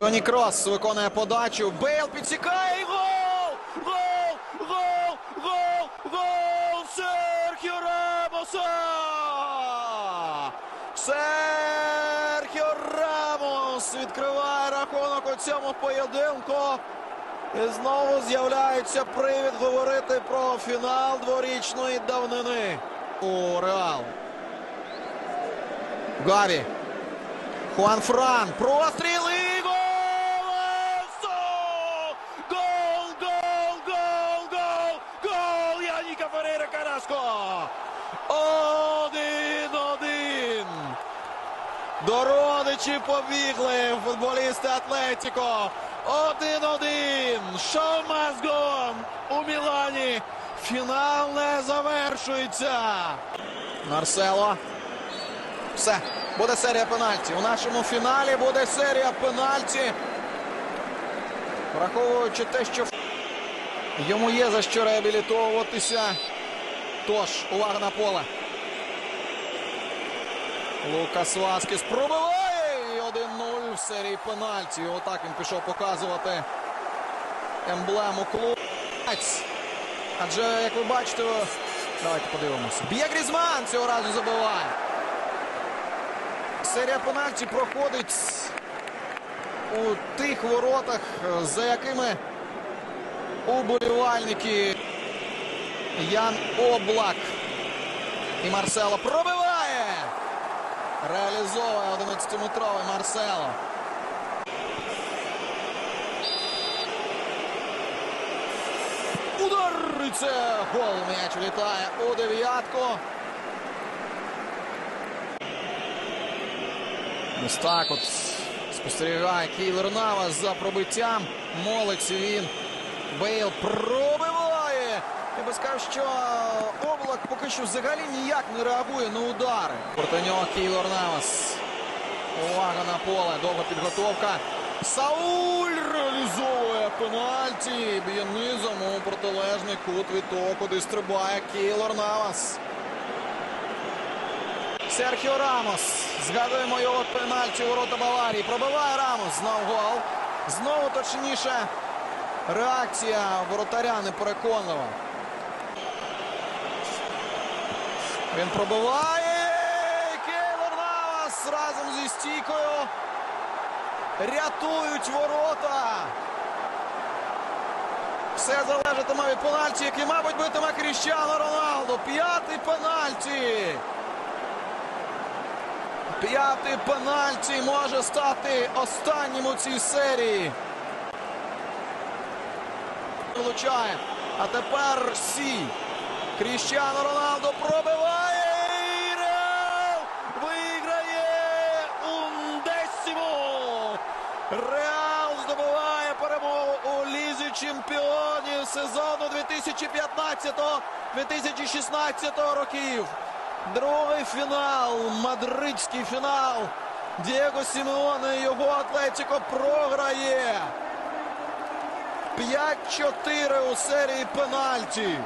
Тоні Крос виконує подачу. Бейл підсікає і гол! Гол! Гол! Гол! Гол! Серхіо Рамоса! Серхіо Рамос відкриває рахунок у цьому поєдинку. І знову з'являється привід говорити про фінал дворічної давнини. У Реал. Гаві. Хуан Фран. Простріл і гол! Су! Гол! Гол! Гол! Гол! Гол! Яніка Ферейра Караско! Один-один! До родичів побігли футболісти Атлетіко. Один-один. Шоу must go on у Мілані. Фінал не завершується. Марсело. Все. Буде серія пенальті. У нашому фіналі буде серія пенальті. Враховуючи те, що йому є за що реабілітовуватися. Тож, увага на поле. Лукас Васкіс пробиває і 1-0 в серії пенальті. Отак він пішов показувати емблему клубу. Адже, як ви бачите, давайте подивимося. Б'є Грізман цього разу забиває. Серія пенальті проходить у тих воротах, за якими уболівальники Ян Облак і Марсело пробиває. Реалізовує 11-метровий Марсело. Удар! І це гол. М'яч влітає у дев'ятку. Ось так от спостерігає Кейлер Навас за пробиттям. Молиться він. Бейл пробиває. Я би сказав, що облак поки що взагалі ніяк не реагує на удари. Проти нього Кейлор Навас. Увага на поле. Довга підготовка. Сауль реалізовує пенальті. Б'є низом у протилежний кут від того, куди стрибає Кейлор Навас. Серхіо Рамос. Згадуємо його пенальті у ворота Баварії. Пробиває Рамос. Знов гол. Знову точніше. Реакція воротаря непереконлива. Він пробиває. Кейлор Навас разом зі стійкою. Рятують ворота. Все залежатиме від пенальті, який, мабуть, битиме Кріщано Роналду. П'ятий пенальті. П'ятий пенальті може стати останнім у цій серії. Влучає. А тепер Сі. Кріщано Роналдо пробиває. І Реал виграє Ундесімо. Реал здобуває перемогу у Лізі чемпіонів сезону 2015-2016 років. Другий фінал, мадридський фінал. Дієго Сімеоне його Атлетіко програє. 5-4 у серії пенальті.